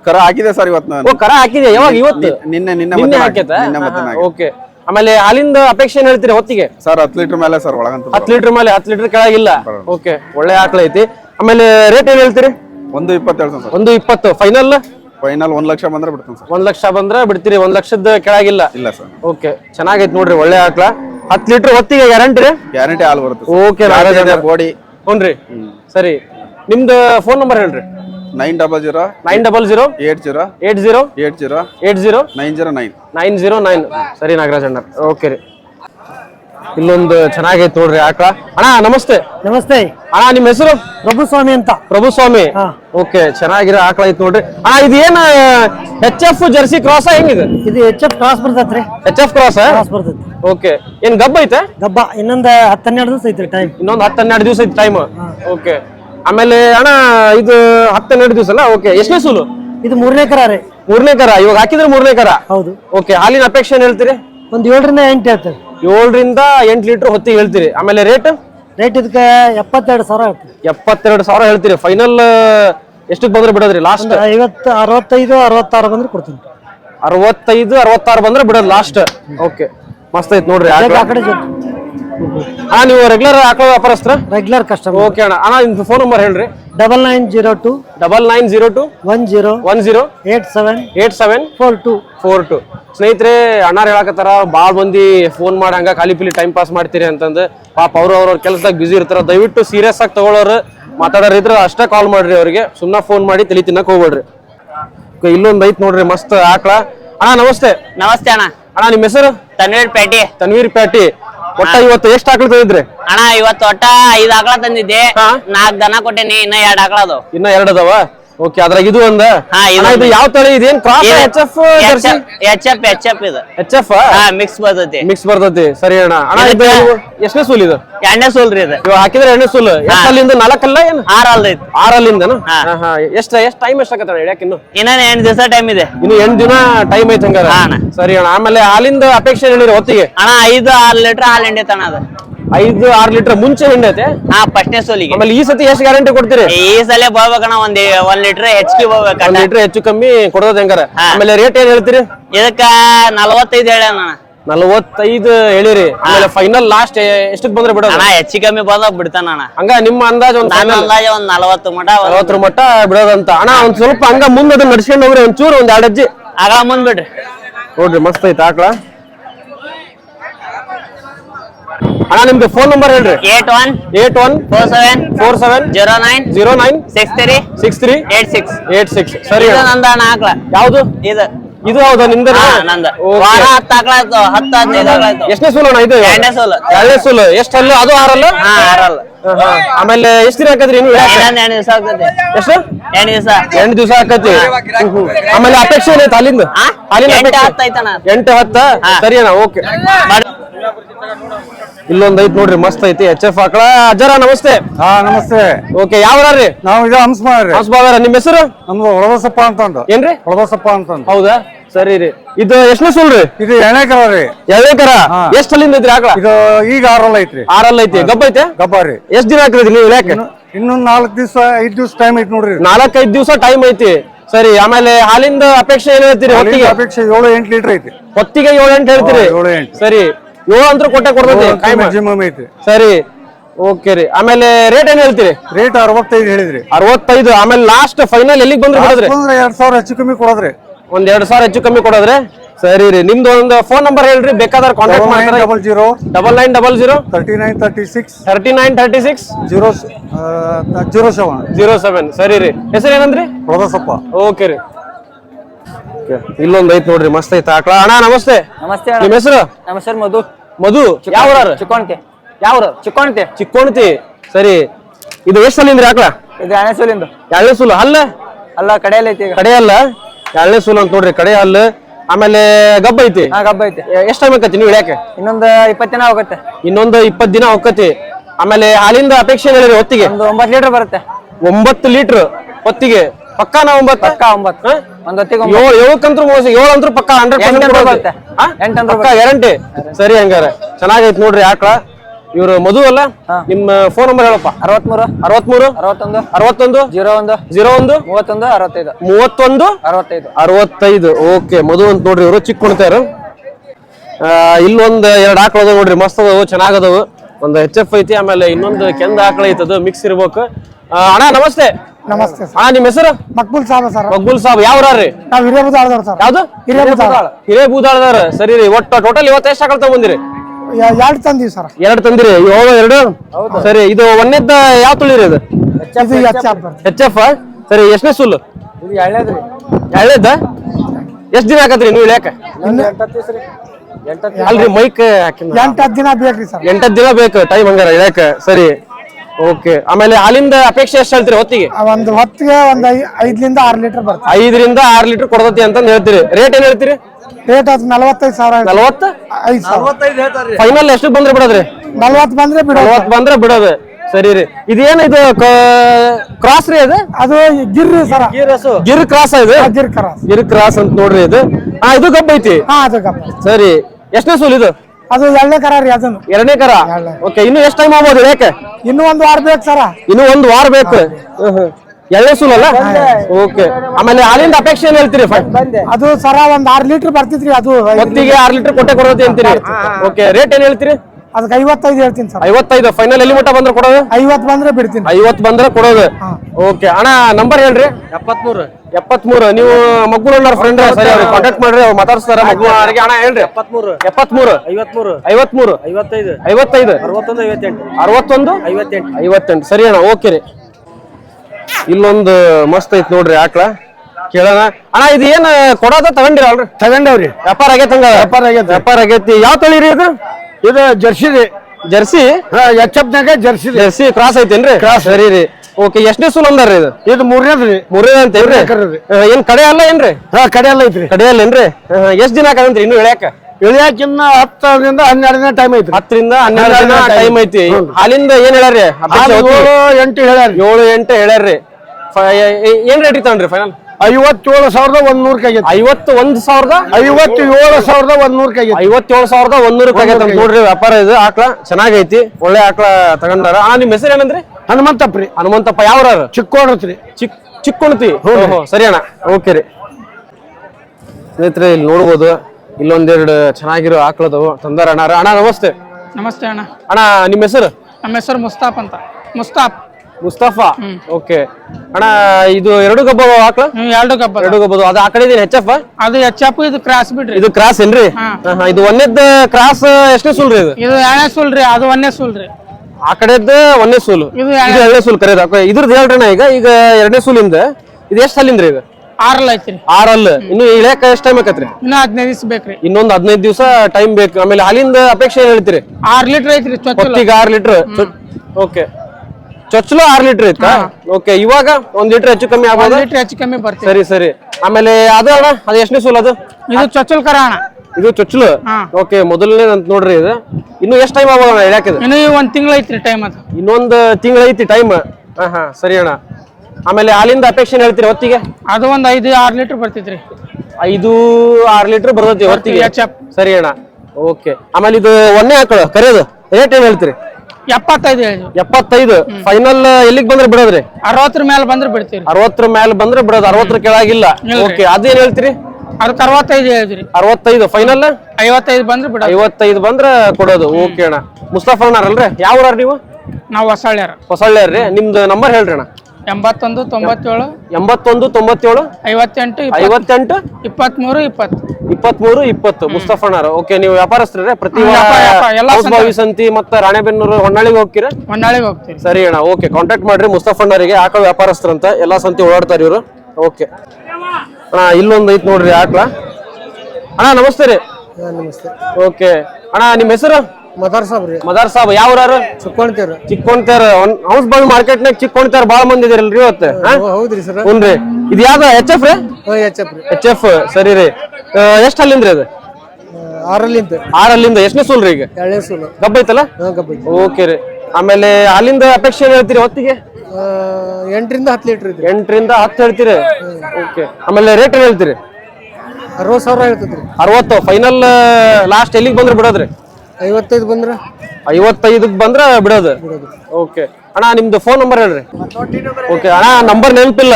ಕರ ಹಾಕಿದೆ ಸರ್ ಇವತ್ತು ನಾನು. ಓ ಕರ ಹಾಕಿದೆ ಯಾವಾಗ? ಇವತ್ತು? ನಿನ್ನೆ ನಿನ್ನೆ ನಿನ್ನೆ ಮಧ್ಯಾಹ್ನ ಹಾಕೈತ ನಿನ್ನೆ ಮಧ್ಯಾಹ್ನ. ಓಕೆ. ಆಮೇಲೆ ಹಾಲಿಂದ ಅಪೇಕ್ಷೆ ಏನ್ ಹೇಳ್ತೀರಿ ಹೊತ್ತಿಗೆ? ಸರ್ ಹತ್ತು ಲೀಟರ್ ಮೇಲೆ ಸರ್ ಒಳಗಂತ ಹತ್ತು ಲೀಟರ್ ಮೇಲೆ ಹತ್ತು ಲೀಟರ್ ಕೆಳಗಿಲ್ಲ. ಓಕೆ. ಒಳ್ಳೆ ಆಕಳ ಐತಿ. ಆಮೇಲೆ ರೇಟ್ ಏನ್ ಹೇಳ್ತೀರಿ? ಒಂದು ಇಪ್ಪತ್ತೇಳು ಸರ್ ಒಂದು ಇಪ್ಪತ್ತು. ಫೈನಲ್ ಫೈನಲ್ ಒಂದ್ ಲಕ್ಷ ಬಂದ್ರೆ ಬಿಡ್ತೀನಿ ಸರ್. ಒಂದ್ ಲಕ್ಷ ಬಂದ್ರೆ ಬಿಡ್ತೀರಿ ಒಂದ್ ಲಕ್ಷದ ಕೆಳಗಿಲ್ಲ? ಇಲ್ಲ ಸರ್. ಓಕೆ ಚೆನ್ನಾಗೈತಿ ನೋಡ್ರಿ ಒಳ್ಳೆ ಆಕಳ. ಹತ್ತು ಲೀಟರ್ ಹೊತ್ತಿಗೆ ಗ್ಯಾರಂಟಿ ರೀ? ಗ್ಯಾರಂಟಿ ಹಾಲು ಬರುತ್ತೆ ಓಕೆ. ಬೋಡಿ ಹ್ಞೂನ್ರಿ ಸರಿ ನಿಮ್ದು ಫೋನ್ ನಂಬರ್ ಹೇಳ್ರಿ. Nine double zero nine double zero eight zero eight zero eight zero eight zero nine zero nine. Nine zero nine. ಸರಿ ನಾಗರಾಜ್ ಅಣ್ಣ. ಓಕೆ ರೀ. ಇಲ್ಲೊಂದು ಚೆನ್ನಾಗೈತೆ ನೋಡ್ರಿ ಆಕಳ ಅಣ್ಣ ನಮಸ್ತೆ. ನಮಸ್ತೆ. ಅಣ್ಣ ನಿಮ್ಮ ಹೆಸರು? ಪ್ರಭುಸ್ವಾಮಿ ಅಂತ. ಪ್ರಭು ಸ್ವಾಮಿ ಹಾ. ಓಕೆ ಚೆನ್ನಾಗಿರೋ ಆಕಳ ಐತ್ ನೋಡ್ರಿ. ಅಣ್ಣ ಇದು ಏನ ಎಚ್ ಎಫ್ ಜರ್ಸಿ ಕ್ರಾಸ್ ಹೆಂಗಿದೆ ಇದು ಎಚ್ ಎಫ್ ಕ್ರಾಸ್ ಬರ್ತೈತ್ರಿ. ಎಚ್ ಎಫ್ ಕ್ರಾಸ್ ಕ್ರಾಸ್ ಬರ್ತೈತಿ ಓಕೆ. ಏನ್ ಗಬ್ಬ ಐತೆ? ಗಬ್ಬ. ಇನ್ನೊಂದ್ ಹನ್ನೆರಡು ದಿವಸ ಐತ್ರಿ ಟೈಮ್ ಇನ್ನೊಂದ್ ಹನ್ನೆರಡು ದಿವಸ ಐತಿ ಟೈಮ್ ಓಕೆ. ಆಮೇಲೆ ಅಣ್ಣ ಇದು ಹನ್ನೆರಡು ದಿವಸ ಅಲ್ಲ? ಓಕೆ. ಎಷ್ಟನೇ ಸೂಲು? ಇದು ಮೂರನೇ ಕರ ರೀ. ಮೂರನೇ ಕರ. ಇವಾಗ ಹಾಕಿದ್ರೆ ಮೂರನೇ ಕರ? ಹೌದು. ಓಕೆ. ಹಾಲಿನ ಅಪೇಕ್ಷೆ ಏನ್ ಹೇಳ್ತೀರಿ? ಒಂದ್ ಏಳರಿಂದ ಎಂಟು ಹೇಳ್ತೇವೆ. ಏಳರಿಂದ ಎಂಟು ಲೀಟರ್ ಹೊತ್ತಿಗೆ ಹೇಳ್ತೀರಿ. ಆಮೇಲೆ ರೇಟ್ ರೇಟ್ ಇದಕ್ಕೆ ಎಪ್ಪತ್ತೆರಡು ಸಾವಿರ ಹೇಳ್ತೀವಿ. ಎಪ್ಪತ್ತೆರಡು ಸಾವಿರ ಹೇಳ್ತೀರಿ. ಫೈನಲ್ ಎಷ್ಟಕ್ಕೆ ಬಂದ್ರೆ ಬಿಡೋದ್ರಿ? ಲಾಸ್ಟ್ ಒಂದು ಐವತ್ತು ಅರವತ್ತೈದು ಅರವತ್ತಾರು ಬಂದ್ರೆ ಕೊಡ್ತೀನಿ. ಅರವತ್ತೈದು ಅರವತ್ತಾರು ಬಂದ್ರೆ ಬಿಡೋದು ಲಾಸ್ಟ್ ಓಕೆ ಮಸ್ತ್ ಐತ್ ನೋಡ್ರಿ. ಕಡೆ ಅಣ್ಣ ನೀವು ರೆಗ್ಯುಲರ್ ಆಕಳ ವ್ಯಾಪಾರಸ್ತ್ರ ರೆಗ್ಯುಲರ್ ಕಸ್ಟಮರ್ ಓಕೆ ಅಣ್ಣ. ಅಣ್ಣ ನಿಮ್ದು ಫೋನ್ ನಂಬರ್ ಹೇಳ್ರಿ. Double nine zero two double nine zero two one zero one zero eight seven eight seven four two four two ಸ್ನೇಹಿತರೆ ಅಣ್ಣಾರು ಹೇಳಕತ್ತಾರ ಭಾಳ ಮಂದಿ ಫೋನ್ ಮಾಡಿ ಹಂಗ ಖಾಲಿ ಪಿಲಿ ಟೈಮ್ ಪಾಸ್ ಮಾಡ್ತೀರಿ ಅಂತಂದು. ಪಾಪ ಅವ್ರು ಅವ್ರವ್ರ ಕೆಲಸದಾಗ ಬ್ಯುಸಿ ಇರ್ತಾರ. ದಯವಿಟ್ಟು ಸೀರಿಯಸ್ ಆಗಿ ತಗೊಳ್ಳೋರು ಮಾತಾಡೋರು ಇದ್ರೆ ಅಷ್ಟೇ ಕಾಲ್ ಮಾಡ್ರಿ ಅವ್ರಿಗೆ. ಸುಮ್ಮನೆ ಫೋನ್ ಮಾಡಿ ತಲೆ ತಿನ್ನಕ್ ಹೋಗ್ಬೇಡ್ರಿ. ಇಲ್ಲೊಂದು ಐತ್ ನೋಡ್ರಿ ಮಸ್ತ್ ಆಕಳ. ಅಣ್ಣ ನಮಸ್ತೆ. ನಮಸ್ತೆ ಅಣ್ಣ. ಅಣ್ಣ ನಿಮ್ಮ ಹೆಸರು? ತನ್ವೀರ್ ಪೇಟೆ. ತನ್ವೀರ್ ಪ್ಯಾಟಿ ಒಟ್ಟ ಇವತ್ತು ಎಷ್ಟು ಆಕಳ ತಂದಿದ್ರಿ? ಅಣ್ಣ ಇವತ್ತು ಒಟ್ಟ ಐದ್ ಆಕಳ ತಂದಿದ್ದೆ. ನಾಕ್ ನಾಲ್ಕ್ ದನ ಕೊಟ್ಟೇನಿ ಇನ್ನ ಎರಡ್ ಆಕಳ ಅದಾವ. ಇನ್ನ ಎರಡು ಅದಾವ? ಓಕೆ ಅದ್ರಾಗ ಇದು ಒಂದ? ಹಾ, ಇದು ಇದು ಯಾವ ತಳಿ? ಇದೇನ್ cross H F H F H F ಇದು. ಎಚ್ ಎಫ್ ಹಾ ಮಿಕ್ಸ್ ಬರ್ತೈತಿ. ಮಿಕ್ಸ್ ಬರ್ತೈತಿ. ಸರಿ ಅಣ್ಣ. ಅಣ್ಣ ಇದು ಎಷ್ಟನೇ ಸೂಲ್ ಇದು? ಎಣ್ಣೆ ಸೋಲ್ರಿ ಇದು. ಇವಾಗ ಹಾಕಿದ್ರೆ ಎಣ್ಣೆ ಸೂಲ್. ಎಷ್ಟು ಅಲ್ಲಿಂದ ನಾಲ್ಕಲ್ಲ ಏನು? ಆರ್ ಅಲ್ದೈತಿ ಆರಲ್ಲಿಂದನ? ಹಾ. ಎಷ್ಟ ಎಷ್ಟ್ ಟೈಮ್ ಎಷ್ಟಾಗತ್ತ ಇಡ್ಯಾಕ ಇನ್ನು? ಇನ್ನ ಎಂಟ್ ದಿವಸ ಟೈಮ್ ಇದೆ. ಇನ್ನು ಎಂಟ್ ದಿನ ಟೈಮ್ ಐತೆ ಹಂಗಾರ? ಹಾ ಅಣ್ಣ. ಸರಿ ಅಣ್ಣ. ಆಮೇಲೆ ಹಾಲಿಂದ ಅಪೇಕ್ಷೆ ಹೇಳಿರಿ ಹೊತ್ತಿಗೆ ಅಣ್ಣ ಐದು ಆರು ಲೀಟರ್ ಹಾಲು ಹಿಂಡಿ ತನ ಅದು. ಐದು ಆರ್ ಲೀಟರ್ ಮುಂಚೆ ಹಿಂಡೈತೆ ಹಾ ಫಸ್ಟ್ನೇ ಸೋಲಿಗೆ. ಆಮೇಲೆ ಈ ಸತಿ ಎಷ್ಟು ಗ್ಯಾರಂಟಿ ಕೊಡ್ತೀರಿ? ಈ ಸಲ ಬರ್ಬೇಕಣ್ಣ ಒಂದ್ ಒಂದ್ ಲೀಟರ್ ಹೆಚ್ಚಿಗೆ ಒಂದ್ ಬರ್ಬೇಕಣ್ಣ ಲೀಟರ್ ಹೆಚ್ಚು ಕಮ್ಮಿ ಕೊಡೋದ್ ಹೆಂಗಾರ. ಆಮೇಲೆ ರೇಟ್ ಏನ್ ಹೇಳ್ತೀರಿ? ಇದಕ್ಕ ನಲವತ್ತೈದು ಹೇಳ ನಲವತ್ತೈದು ಹೇಳಿರಿ. ಆಮೇಲೆ ಫೈನಲ್ ಲಾಸ್ಟ್ ಎಷ್ಟು ಬಂದ್ರೆ ಅಣ್ಣ ಹೆಚ್ಚು ಕಮ್ಮಿ ಬಂದಾಗ ಬಿಡ್ತಾನ ಅಣ್ಣ. ಹಂಗ ನಿಮ್ಮ ಅಂದಾಜ್ ಒಂದ್ ಅಂದಾಜ್ ಒಂದ್ ನಲವತ್ತು ಮಟ ನಲವತ್ತರ ಮಟ್ಟ ಬಿಡೋದಂತ. ಅಣ್ಣ ಒಂದ್ ಸ್ವಲ್ಪ ಹಂಗ ಮುಂದೆ ಅದನ್ನ ನಡ್ಸ್ಕೊಂಡು ಹೋಗ್ರಿ ಒಂಚೂರು ಒಂದ್ ಎರಡು ಅಜ್ಜಿ. ಆಗ ಮುಂದ್ ಬಿಡ್ರಿ. ನೋಡ್ರಿ ಮಸ್ತ್ ಐತೆ ಆಕಳ. ಅಣ್ಣ ನಿಮ್ದು ಫೋನ್ ನಂಬರ್ ಹೇಳ್ರಿ. Eight one eight one four seven four seven zero nine zero nine six three six three eight six eight six. ಸರಿ. ನಂದ ಅಣ್ಣ ಹಾಕ್ಲ ಯಾವ್ದು? ಇದು. ಇದು ಹೌದಾ ನಿಮ್ದು ನಂದ. ವಾರ ಹತ್ತು ಹಾಕ್ಲ ಆಯ್ತು ಹತ್ತು ಹದಿನೈದು ಹಾಕ್ಲ ಆಯ್ತು ಎಷ್ಟನೇ ಸೂಲ ಅಣ್ಣ ಇದು ಎರಡನೇ ಸೋಲು. ಎರಡನೇ ಸೂಲು. ಎಷ್ಟು ಅಲ್ಲ ಅದು ಆರಲ್ಲ? ಹಾ. ಆಮೇಲೆ ಎಷ್ಟ್ ದಿನ ಹಾಕತ್ರಿ ನೀವು? ಇನ್ನೊಂದ್ ಎಂಟು ದಿವಸ ಆಗ್ತೈತಿ ಎಷ್ಟು ಎಂಟು ದಿವಸ. ಎಂಟು ದಿವಸ ಆಮೇಲೆ ಅಪೇಕ್ಷೆ ಏನೈತೆ ಅಲ್ಲಿಂದ? ಹಾ? ಎಂಟು? ಹತ್ತು. ಎಂಟು ಹತ್ತ? ಸರಿ ಅಣ್ಣ ಓಕೆ. ಇಲ್ಲೊಂದ್ ಐತ್ ನೋಡ್ರಿ ಮಸ್ತ್ ಐತಿ. ಎಚ್ ಎಫ್ ಆಕಳ. ಅಜ್ಜರ ನಮಸ್ತೆ. ಹಾ ನಮಸ್ತೆ. ಓಕೆ ಯಾವ್ರಿ ರೀ ನಾವು ಇದು ಹಂಸ್ ಹಸ್ಬಾವರ ನಿಮ್ಮ ಹೆಸರು? ನಮ್ದು ಒಳಬಸಪ್ಪ ಅಂತಂದು. ಏನ್ರಿ? ಒಳಬಸಪ್ಪ ಅಂತಂದು. ಹೌದಾ? ಸರಿ ರೀ. ಇದು ಎಷ್ಟನೇ ಸುಳ್ರಿ ಇದು ಎಣ್ಣೆಕರ ರೀ. ಎಳ್ಳೆಕರ ಕರ? ಎಷ್ಟ್ ಅಲ್ಲಿಂದ ಐತ್ರಿ ಆಕಳ? ಇದು ಈಗ ಆರಲ್ಲ ಐತ್ರಿ. ಆರಲ್ಲ ಐತಿ. ಗಬ್ಬ ಐತೆ? ಗಬ್ಬ ರೀ. ಎಷ್ಟ್ ದಿನ ಹಾಕಿದ್ರಿ ನೀವು ಯಾಕೆ ಇನ್ನೊಂದ್ ನಾಲ್ಕ್ ದಿವಸ ಐದ್ ದಿವಸ ಟೈಮ್ ಐತಿ ನೋಡ್ರಿ. ನಾಲ್ಕೈದ್ ದಿವಸ ಟೈಮ್ ಐತಿ. ಸರಿ ಆಮೇಲೆ ಹಾಲಿಂದ ಅಪೇಕ್ಷೆ ಏನ್ ಹೇಳ್ತೀರಿ ಹೊತ್ತಿಗೆ? ಅಪೇಕ್ಷೆ ಏಳು ಎಂಟು ಲೀಟರ್ ಐತಿ. ಹೊತ್ತಿಗೆ ಏಳು ಎಂಟು ಹೇಳ್ತೀರಿ? ಏಳು ಎಂಟು. ಸರಿ ಏಳು ಅಂತ ಕೊಟ್ಟೆ ಕೊಡ್ತೈತಿ ಐತಿ. ಸರಿ ಓಕೆ ರೀ. ಆಮೇಲೆ ರೇಟ್ ಏನ್ ಹೇಳ್ತೀರಿ? ರೇಟ್ ಅರವತ್ತೈದು ಹೇಳಿದ್ರಿ. ಅರವತ್ತೈದು ಆಮೇಲೆ ಲಾಸ್ಟ್ ಫೈನಲ್ ಎಲ್ಲಿಗೆ ಬಂದ್ರೆ ಎರಡ್ ಸಾವಿರ ಹೆಚ್ಚು ಕಮ್ಮಿ ಕೊಡೋದ್ರಿ. ಒಂದ್ ಎರಡ್ ಸಾವಿರ ಹೆಚ್ಚು ಕಮ್ಮಿ ಕೊಡೋದ್ರೆ? ಸರಿ ರೀ. ನಿಮ್ದು ಒಂದು ಫೋನ್ ನಂಬರ್ ಹೇಳ್ರಿ. ಬೇಕಾದ್ರೆ ಕಾಂಟ್ಯಾಕ್ಟ್ ಮಾಡ್ತಾರೆ. Double zero double nine double zero thirty nine thirty six thirty nine thirty six zero zero seven zero seven ಸರಿ ರೀ. ಹೆಸರು ಏನಂದ್ರಿ? ಪ್ರದಸಪ್ಪ ಓಕೆ ರೀ. ಇಲ್ಲೊಂದ್ ಐತ್ ನೋಡ್ರಿ. ಮಸ್ತ್ ಐತ. ಆಕಳ ಅಣ್ಣ ನಮಸ್ತೆ. ನಮಸ್ತೆ ನಿಮ್ ಹೆಸರು? ನಮ್ಮ ಹೆಸರು ಮಧು. ಮಧು. ಯಾವ ಚಿಕ್ಕೋಣತೆ ಯಾವ ಚಿಕ್ಕೋಣತೆ ಚಿಕ್ಕೋಣತಿ ಸರಿ. ಇದು ಎಷ್ಟು ಸಲಿಂದ್ರಿ ಆಕಳ? ಇದು ಎಣ್ಣೆ ಸೋಲಿಂದು. ಎರಡನೇ ಸುಲು. ಅಲ್ಲ ಅಲ್ಲ ಕಡೆಯಲ್ಲಿ ಐತಿ ಈಗ. ಕಡೆ ಅಲ್ಲ ಎರಡನೇ ಸೂಲ್ ಅಂತ ನೋಡ್ರಿ ಕಡೆ ಹಲ್ಲು ಆಮೇಲೆ ಗಬ್ಬ ಐತಿ. ಗಬ್ಬ ಐತಿ. ಎಷ್ಟು ಟೈಮ್ ಆಕತಿ ನೀವು ಇಳ್ಯಾಕೆ? ಇನ್ನೊಂದು ಇಪ್ಪತ್ತು ದಿನ ಹೋಗುತ್ತೆ. ಇನ್ನೊಂದು ಇಪ್ಪತ್ತು ದಿನ ಹೋಗತಿ ಆಮೇಲೆ ಹಾಲಿಂದ ಅಪೇಕ್ಷೆ ಹೇಳಿರಿ ಹೊತ್ತಿಗೆ. ಒಂದು ಒಂಬತ್ತು ಲೀಟರ್ ಬರುತ್ತೆ. ಒಂಬತ್ತು ಲೀಟರ್ ಹೊತ್ತಿಗೆ. ಪಕ್ಕಾ ಒಂಬತ್ತು? ಪಕ್ಕ ಒಂಬತ್ತು. ಒಂದು ಹೊತ್ತಿಗೆ ಏಳು ಏಳಕ್ಕಂತ್ರು ಮೋಸ ಏಳು ಪಕ್ಕ ಹಂಡ್ರೆಡ್ ಪರ್ಸೆಂಟ್ ಬರುತ್ತೆ. ಎಂಟು ಪಕ್ಕ ಗ್ಯಾರಂಟಿ ಸರಿ ಹಂಗಾರೆ. ಚೆನ್ನಾಗೈತ್ ನೋಡ್ರಿ ಆಕಳ. ಇವ್ರು ಮಧು ಅಲ್ಲ? ನಿಮ್ಮ ಫೋನ್ ನಂಬರ್ ಹೇಳಪ್ಪ. ಅರವತ್ಮೂರು. ಅರವತ್ಮೂರು? ಅರವತ್ತೊಂದು. ಅರವತ್ತೊಂದು? ಜೀರೋ ಒಂದು. ಜೀರೋ ಒಂದು? ಮೂವತ್ತೊಂದು ಅರವತ್ತೈದು. ಮೂವತ್ತೊಂದು? ಅರವತ್ತೈದು. ಅರವತ್ತೈದು. ಓಕೆ ಮಧು ಅಂತ ನೋಡ್ರಿ ಇವರು. ಚಿಕ್ಕ ಕುಣಿತಾರು ಇಲ್ಲೊಂದ್ ಎರಡ್ ಆಕಳ ಅದಾವ ನೋಡ್ರಿ. ಮಸ್ತ್ ಅದಾವು ಚೆನ್ನಾಗದವು ಒಂದು ಎಚ್ ಎಫ್ ಐತಿ ಆಮೇಲೆ ಇನ್ನೊಂದು ಕೆಂದ ಆಕಳ ಐತದು ಮಿಕ್ಸ್ ಇರ್ಬೇಕು. ಆ, ಅಣ್ಣ ನಮಸ್ತೆ. ನಮಸ್ತೆ ಹಾ ನಿಮ್ಮ ಹೆಸರು? ಮಕ್ಬುಲ್ ಸಾಬ್ ಸರ್. ಮಕ್ಬುಲ್ ಸಾಬ್. ಯಾವ ರೀ ನಾವು ಹಿರಿಯಬುದ ಆಳ್ದವ್ರು ಸರ್. ಯಾವ್ದು? ಹಿರೇಬೂದಾಳ. ಹಿರೇಬೂದಾಳದಾರ ಸರಿ ರೀ ಒಟ್ಟು ಟೋಟಲ್ ಇವತ್ತು ಎಷ್ಟು ಆಕಳ ತಗೊಂಡಿರಿ ಎರಡು ತಂದಿವಿ ಸರ್. ಎರಡು ತಂದಿರಿ? ಏಳು ಎರಡು? ಸರಿ ಇದು ಒಂದೇದ್ದ ಯಾವ ತುಳಿರಿ ಇದು? ಇದು ಎಚ್ ಎಫ್ ಸರಿ ಎಷ್ಟನೇ ಸುಲ್ಲು ಎಳ್ಳೇದ್ರಿ. ಎಳ್ಳೇದ ಎಷ್ಟ್ ದಿನ ಹಾಕತ್ರಿ ನೀವು ಇಳ್ಯಾಕ? ಅಲ್ರಿ ಮೈಕ್ ಹಾಕಿನ. ಎಂಟು ದಿನ ಬೇಕ್ರಿ ಸರ್. ಎಂಟತ್ತು ದಿನ ಬೇಕು ಟೈಮ್ ಹಂಗಾರ ಇಳ್ಯಾಕ. ಸರಿ ಓಕೆ. ಆಮೇಲೆ ಅಲ್ಲಿಂದ ಅಪೇಕ್ಷೆ ಎಷ್ಟು ಹೇಳ್ತೀರಿ ಹೊತ್ತಿಗೆ? ಒಂದು ಹೊತ್ತಿಗೆ ಒಂದು ಐದರಿಂದ ಆರು ಲೀಟರ್ ಬರ್ತದೆ. ಐದರಿಂದ ಆರು ಲೀಟರ್ ಕೊಡತೈತಿ ಅಂತ ಹೇಳ್ತೀರಿ. ರೇಟ್ ಏನ್ ಹೇಳ್ತೀರಿ? ರೇಟ್ ಅದು ನಲವತ್ತೈದು ಸಾವಿರ. ನಲವತ್ತು? ಐದು ಸಾವಿರ. ಫೈನಲ್ ಎಷ್ಟು ಬಂದ್ರೆ ಬಿಡೋದ್ರಿ? ನಲ್ವತ್ತು ಬಂದ್ರೆ ಬಿಡೋದು. ನಲವತ್ತು ಬಂದ್ರೆ ಬಿಡೋದು. ಸರಿ ರೀ. ಇದೇನು ಇದು ಕ್ರಾಸ್ ರೀ ಅದು? ಅದು ಗಿರ್ರಿ ಸರ. ಗಿರ್ ಕ್ರಾಸ್ ಇದು? ಗಿರ್ ಕರ ಗಿರ್ ಕ್ರಾಸ್ ಅಂತ ನೋಡ್ರಿ ಇದು. ಹಾ ಇದು ಗಬ್ಬ ಐತಿ? ಹಾ ಅದು ಕಬ್ಬು. ಸರಿ. ಎಷ್ಟನೇ ಸೂಲ್ ಇದು? ಅದು ಎರಡನೇ ಕರ ರೀ ಅದನ್ನು. ಎರಡನೇ ಕರ? ಓಕೆ ಇನ್ನು ಎಷ್ಟು ಟೈಮ್ ಆಗ್ಬೋದು ಯಾಕೆ ಇನ್ನೂ ಒಂದು ವಾರ ಬೇಕು ಸರ. ಇನ್ನು ಒಂದು ವಾರ ಬೇಕು. ಎರಡನೇ ಸೂಲ್ ಅಲ್ಲ? ಓಕೆ ಆಮೇಲೆ ಹಾಲಿಂದ ಅಪೇಕ್ಷೆ ಏನ್ ಹೇಳ್ತೀರಿ? ಅದು ಸರ ಒಂದ್ ಆರ್ ಲೀಟರ್ ಬರ್ತಿದ್ರಿ ಅದು. ಹೊತ್ತಿಗೆ ಆರ್ ಲೀಟರ್ ಕೊಟ್ಟೆ ಕೊಡೋದು ಅಂತೀರಿ? ಓಕೆ ರೇಟ್ ಏನ್ ಹೇಳ್ತೀರಿ? ಅದಕ್ಕೆ ಐವತ್ತೈದು ಹೇಳ್ತೀನಿ ಸರ್. ಐವತ್ತೈದು. ಫೈನಲ್ ಎಲ್ಲಿ ಮಟ್ಟ ಬಂದ್ರೆ ಕೊಡೋದು? ಐವತ್ತು ಬಂದ್ರೆ ಬಿಡ್ತೀನಿ. ಐವತ್ ಬಂದ್ರೆ ಕೊಡೋದು. ಓಕೆ ಅಣ್ಣ ನಂಬರ್ ಹೇಳ್ರಿ. ಎಪ್ಪತ್ಮೂರು. ಎಪ್ಪತ್ಮೂರು. ನೀವು ಮಗ್ಗುನವ್ರ ಫ್ರೆಂಡ್ ಸರಿ ಅವ್ರಿಗೆ ಕಾಂಟ್ಯಾಕ್ಟ್ ಮಾಡ್ರಿ ಅವ್ರು ಮಾತಾಡ್ಸ್ತಾರ ಅಣ್ಣ ಹೇಳ್ರಿ. ಎಪ್ಪತ್ಮೂರು. ಎಪ್ಪತ್ಮೂರು. ಐವತ್ಮೂರು. ಐವತ್ಮೂರು. ಐವತ್ತೈದು. ಐವತ್ತೈದು. ಅರವತ್ತೊಂದು ಐವತ್ತೆಂಟು. ಅರವತ್ತೊಂದು? ಐವತ್ತೆಂಟು. ಐವತ್ತೆಂಟು. ಸರಿ ಅಣ್ಣ ಓಕೆ ರೀ. ಇಲ್ಲೊಂದು ಮಸ್ತ್ ಐತ್ ನೋಡ್ರಿ ಆಕಳ. ಕೇಳೋಣ. ಅಣ್ಣ ಇದು ಏನ್ ಕೊಡೋದ ತಗೊಂಡಿರ ಅಲ್ರಿ? ತಗೊಂಡವ್ರಿ. ವ್ಯಾಪಾರ ಆಗೈತೆ ಹಂಗ ವ್ಯಾಪಾರ ಆಗೈತೆ ವ್ಯಾಪಾರ ಆಗೈತಿ. ಯಾವ ತಳಿ ರೀ ಇದು? ಇದು ಜರ್ಸಿ ರೀ. ಜರ್ಸಿ? ಎಚ್ ಎಫ್ನಾಗ ಜರ್ಸಿ ಜರ್ಸಿ ಕ್ರಾಸ್ ಐತೇನ್ರಿ? ಸರಿ ರೀ. ಓಕೆ ಎಷ್ಟನೇ ಸೂಲ್ ಅಂದಾರ್ರಿ ಇದು? ಇದು ಮೂರನೇದು ರೀ ಮೂರನೇ ಅಂತ ಏನ್ರಿ ಏನ್ ಕಡೆ ಅಲ್ಲ ಏನ್ರಿ? ಹಾ ಕಡೆ ಅಲ್ಲ ಐತ್ರಿ. ಕಡೆ ಅಲ್ಲ ಏನ್ರಿ ಎಷ್ಟ್ ದಿನ ಆಗಂತ್ರಿ ಇನ್ನು ಇಳ್ಯಾಕ? ಇಳಿಯಾಕಿನ್ನ ಹತ್ತರಿಂದ ಹನ್ನೆರಡು ದಿನ ಟೈಮ್ ಐತಿ ಹತ್ತರಿಂದ ಹನ್ನೆರಡು ದಿನ ಟೈಮ್ ಐತಿ. ಹಾಲಿಂದ ಏನ್ ಹೇಳ್ಯಾರಿ ಎಂಟು ಹೇಳ್ಯಾರಿ ಏಳು ಎಂಟು ಹೇಳ್ಯಾರ್ರಿ. ಏನ್ ರೇಟ್ ತಗೊಂಡ್ರಿ ಫೈನಲ್ ಐವತ್ತೇಳು ಸಾವಿರದ ಒಂದ್ ನೂರ್ ಕೈ ಐವತ್ತು ಒಂದ್ ಸಾವಿರದ? ಐವತ್ತೇಳು ಏಳು ಸಾವಿರದ ಒಂದ್ ನೂರಕ್ಕಾಗಿ ಆಗೈತಿ. ಐವತ್ತೇಳು ಸಾವಿರದ ಒಂದ್ ಆಗೈತೆ ಅಂತ ನೋಡ್ರಿ ವ್ಯಾಪಾರ ಇದು ಆಕ್ಳ ಚೆನ್ನಾಗೈತಿ ಒಳ್ಳೆ ಆಕಳ ತಗೊಂಡಾರ. ಆ ನಿಮ್ ಹೆಸರು ಏನಂದ್ರಿ? ಹನುಮಂತಪ್ಪ ರೀ. ಹನುಮಂತಪ್ಪ ಯಾವ್ರ ಚಿಕ್ಕೋಣತ್ರಿ. ಚಿಕ್ ಚಿಕ್ಕೊಣತಿ? ಓಹೋ ಸರಿ ಅಣ್ಣ. ಓಕೆ ರೀ. ಸ್ನೇಹಿತರೆ ಇಲ್ಲಿ ನೋಡ್ಬೋದು ಇಲ್ಲೊಂದೆರಡು ಚೆನ್ನಾಗಿರೋ ಆಕಳದವು. ತಂದಾರ ಅಣ್ಣ ಅಣ್ಣ ನಮಸ್ತೆ. ನಮಸ್ತೆ ಅಣ್ಣ. ಅಣ್ಣ ನಿಮ್ಮ ಹೆಸರು? ನಮ್ಮ ಹೆಸರು ಮುಸ್ತಾಫ್ ಅಂತ. ಮುಸ್ತಾಫ್ ಮುಸ್ತಫಾ? ಓಕೆ. ಅಣ್ಣ ಇದು ಎರಡು ಗಬ್ಬ ನೀವು ಎರಡು ಗಬ್ಬ ಎರಡು ಗಬ್ಬದು ಅದು ಆ ಕಡೆ ಇದೀನಿ ಹೆಚ್ ಎಫ್ ಅದು ಎಚ್ ಇದು ಕ್ರಾಸ್ ಬಿಡ್ರಿ. ಇದು ಕ್ರಾಸ್ ಏನ್ರಿ? ಹಾ. ಹಾ, ಹಾ, ಇದು ಒಂದೇದ್ ಕ್ರಾಸ್ ಎಷ್ಟು ಸುಲ್ರಿ ಇದು? ಇದು ಎರಡನೇ ಸೂಲ್ ರೀ ಅದು ಒಂದೇ ಸುಲ್ರಿ. ಆ ಕಡೆದ್ದು ಒಂದೇ ಸೂಲು ಇದು ಇದು ಎರಡನೇ ಸೂಲ್ ಕರೆಯೋದು. ಅಕ್ಕ, ಇದ್ರದ್ದು ಹೇಳ್ರಿ ಅಣ್ಣ ಈಗ. ಈಗ ಎರಡನೇ ಸೂಲಿಂದ ಇದು ಎಷ್ಟು ಅಲ್ಲಿಂದ್ರಿ ಇದು ಆರಲ್ ಐತ್ರಿ. ಆರಲ್. ಇನ್ನು ಇಳ್ಯಾಕ ಎಷ್ಟು ಟೈಮ್ ಆಕತ್ರಿ? ಇನ್ನ ಹದಿನೈದು ದಿವಸ ಬೇಕ್ರಿ. ಇನ್ನೊಂದು ಹದಿನೈದು ದಿವಸ ಟೈಮ್ ಬೇಕು. ಆಮೇಲೆ ಹಾಲಿಂದ ಅಪೇಕ್ಷೆ ಏನ್ ಹೇಳ್ತೀರಿ? ಆರ್ ಲೀಟರ್ ಐತ್ರಿ ಈಗ ಹೊತ್ತಿಗೆ ಆರ್ ಲೀಟರ್ ಓಕೆ. ಚೊಚ್ಚಲು ಆರ್ ಲೀಟರ್ ಐತಾ ಓಕೆ ಇವಾಗ ಒಂದ್ ಲೀಟರ್ ಹೆಚ್ಚು ಕಮ್ಮಿ ಒಂದ್ ಆಗ್ಬೋದು ಲೀಟರ್ ಹೆಚ್ಚು ಕಮ್ಮಿ ಬರ್ತದೆ ಸರಿ ಸರಿ. ಆಮೇಲೆ ಅದು ಅಣ್ಣ ಅದು ಎಷ್ಟನೇ ಸೂಲ್ ಅದು? ಇದು ಚೊಚ್ಚಲ್ ಕರ ಅಣ್ಣ. ಇದು ಚೊಚ್ಚಲು? ಹಾ. ಓಕೆ ಮೊದಲನೇ ಅಂತ ನೋಡ್ರಿ ಇದು. ಇನ್ನು ಎಷ್ಟು ಟೈಮ್ ಆಗ್ಬೋದು ಅಣ್ಣ ಇಳ್ಯಾಕಿದು? ಇನ್ನು ಈ ಒಂದ್ ತಿಂಗಳ ಐತ್ರಿ ಟೈಮ್ ಅದು. ಇನ್ನೊಂದು ತಿಂಗಳ ಐತಿ ಟೈಮ್ ಹಾ ಹಾ ಸರಿ ಅಣ್ಣ. ಆಮೇಲೆ ಹಾಲಿಂದ ಅಪೇಕ್ಷೆ ಹೇಳ್ತೀರಿ ಹೊತ್ತಿಗೆ ಅದು ಒಂದ್ ಐದು ಆರ್ ಲೀಟರ್ ಬರ್ತೈತ್ರಿ. ಐದು ಆರು ಲೀಟರ್ ಬರ್ತೈತಿ ಹೊತ್ತಿಗೆ HF. ಸರಿ ಅಣ್ಣ. ಓಕೆ ಆಮೇಲೆ ಇದು ಒಂದೇ ಹಾಕಳು ಕರೆಯೋದು. ರೇಟ್ ಏನ್ ಹೇಳ್ತೀರಿ? ಎಪ್ಪತ್ತೈದು ಹೇಳಿದ್ವಿ ಎಪ್ಪತ್ತೈದು. ಫೈನಲ್ ಎಲ್ಲಿಗೆ ಬಂದ್ರೆ ಬಿಡೋದ್ರಿ? ಅರವತ್ತರ ಮೇಲೆ ಬಂದ್ರೆ ಬಿಡ್ತೀವಿ ಅರವತ್ತರ ಮೇಲೆ ಬಂದ್ರೆ ಬಿಡೋದು ಅರವತ್ತರ ಕೆಳಗಿಲ್ಲ. ಓಕೆ ಅದೇನ್ ಹೇಳ್ತೀರಿ? ಅದಕ್ಕೆ ಅರವತ್ತೈದು ಹೇಳಿದ್ರಿ. ಅರವತ್ತೈದು. ಫೈನಲ್ ಐವತ್ತೈದು ಬಂದ್ರೆ ಬಿಡ ಐವತ್ತೈದು ಬಂದ್ರೆ ಕೊಡೋದು. ಓಕೆ ಅಣ್ಣ. ಮುಸ್ತಫಾ ಅಲ್ರಿ ಯಾವ ಊರ ನೀವು? ನಾವು ಹೊಸಳ್ಳ್ಯಾರ ಹೊಸಳ್ಳ್ಯಾರ್ರಿ. ನಿಮ್ದು ನಂಬರ್ ಹೇಳ್ರಿ ಅಣ್ಣ. ಎಂಬತ್ತೊಂದು ತೊಂಬತ್ತೇಳು? ಎಂಬತ್ತೊಂದು ತೊಂಬತ್ತೇಳು? ಐವತ್ತೆಂಟು ಇಪ್ಪತ್ತು. ಐವತ್ತೆಂಟು? ಇಪ್ಪತ್ಮೂರು ಇಪ್ಪತ್ತು. ಇಪ್ಪತ್ಮೂರು ಇಪ್ಪತ್ತು. ಮುಸ್ತಫಣ್ಣಾರ ಓಕೆ ನೀವು ವ್ಯಾಪಾರಸ್ತ್ರಿ ಪ್ರತಿ ಎಲ್ಲ ಸಂತಿ. ಮತ್ತೆ ರಾಣೆಬೆನ್ನೂರು ಹೊನ್ನಾಳಿಗೆ ಹೋಗ್ತೀರಾ? ಹೊನ್ನಾಳಿಗೆ ಹೋಗ್ತೀರಿ ಸರಿ ಅಣ್ಣ ಓಕೆ ಕಾಂಟ್ಯಾಕ್ಟ್ ಮಾಡ್ರಿ ಮುಸ್ತಫಣ್ಣರಿಗೆ ಆಕಳ ವ್ಯಾಪಾರಸ್ಥರಂತ ಎಲ್ಲಾ ಸಂತಿ ಓಡಾಡ್ತಾರ ಇವರು. ಓಕೆ ಅಣ್ಣ ಇಲ್ಲೊಂದು ಐತ್ ನೋಡ್ರಿ ಆಕಳ. ಅಣ್ಣ ನಮಸ್ತೆ ರೀ. ನಮಸ್ತೆ. ಓಕೆ ಅಣ್ಣ ನಿಮ್ಮ ಹೆಸರು? ಮದರ್ ಸಾಬ್ ರೀ. ಮದಾರ್ ಸಾಬ್ ಯಾವ್ರಾರು ಚಿಕ್ಕೋಣ್ತೀವ್ರಿ. ಚಿಕ್ಕೊಂತಾರ ಹೌಸ್ ಮಾರ್ಕೆಟ್ ಮಾರ್ಕೆಟ್ನಾಗ ಚಿಕ್ಕೊಂತಾರ ಬಾಳ ಮಂದಿ ಇದೀರಲ್ರಿ ಇವತ್ತು? ಹೌದ್ರಿ ಸರ್. ಹುನ್ರಿ. ಇದು ಯಾವ್ದ ಎಚ್ ಎಫ್ ರೀ? ಎಚ್ ಎಫ್ ಎಚ್ ಎಫ್ ಸರಿ ರೀ. ಎಷ್ಟು ಅಲ್ಲಿಂದ್ರಿ ಅದು? ಆರಲ್ಲಿಂದ. ಆರಲ್ಲಿಂದ ಎಷ್ಟನೇ ಸೂಲ್ ರೀ ಈಗ? ಸೂಲು. ಗಬ್ಬ ಐತಲ್ಲ? ಓಕೆ ರೀ. ಆಮೇಲೆ ಅಲ್ಲಿಂದ ಅಪೇಕ್ಷೆ ಏನ್ ಹೇಳ್ತೀರಿ ಹೊತ್ತಿಗೆ? ಎಂಟರಿಂದ ಹತ್ತು ಲೀಟ್ರ್ ಇದ್ರಿ. ಎಂಟರಿಂದ ಹತ್ತು ಹೇಳ್ತೀರಿ? ಓಕೆ. ಆಮೇಲೆ ರೇಟ್ ಏನ್ ಹೇಳ್ತೀರಿ? ಅರವತ್ತು ಸಾವಿರ ಹೇಳ್ತದ್ರಿ. ಅರವತ್ತು ಫೈನಲ್ ಲಾಸ್ಟ್ ಎಲ್ಲಿಗೆ ಬಂದ್ರೆ ಬಿಡೋದ್ರಿ? ಐವತ್ತೈದು ಬಂದ್ರ? ಐವತ್ತೈದಕ್ಕೆ ಬಂದ್ರ ಬಿಡೋದು. ಓಕೆ ಅಣ್ಣ ನಿಮ್ದು ಫೋನ್ ನಂಬರ್ ಹೇಳ್ರಿ. ಓಕೆ ಅಣ್ಣ ನಂಬರ್ ನೆನಪಿಲ್ಲ.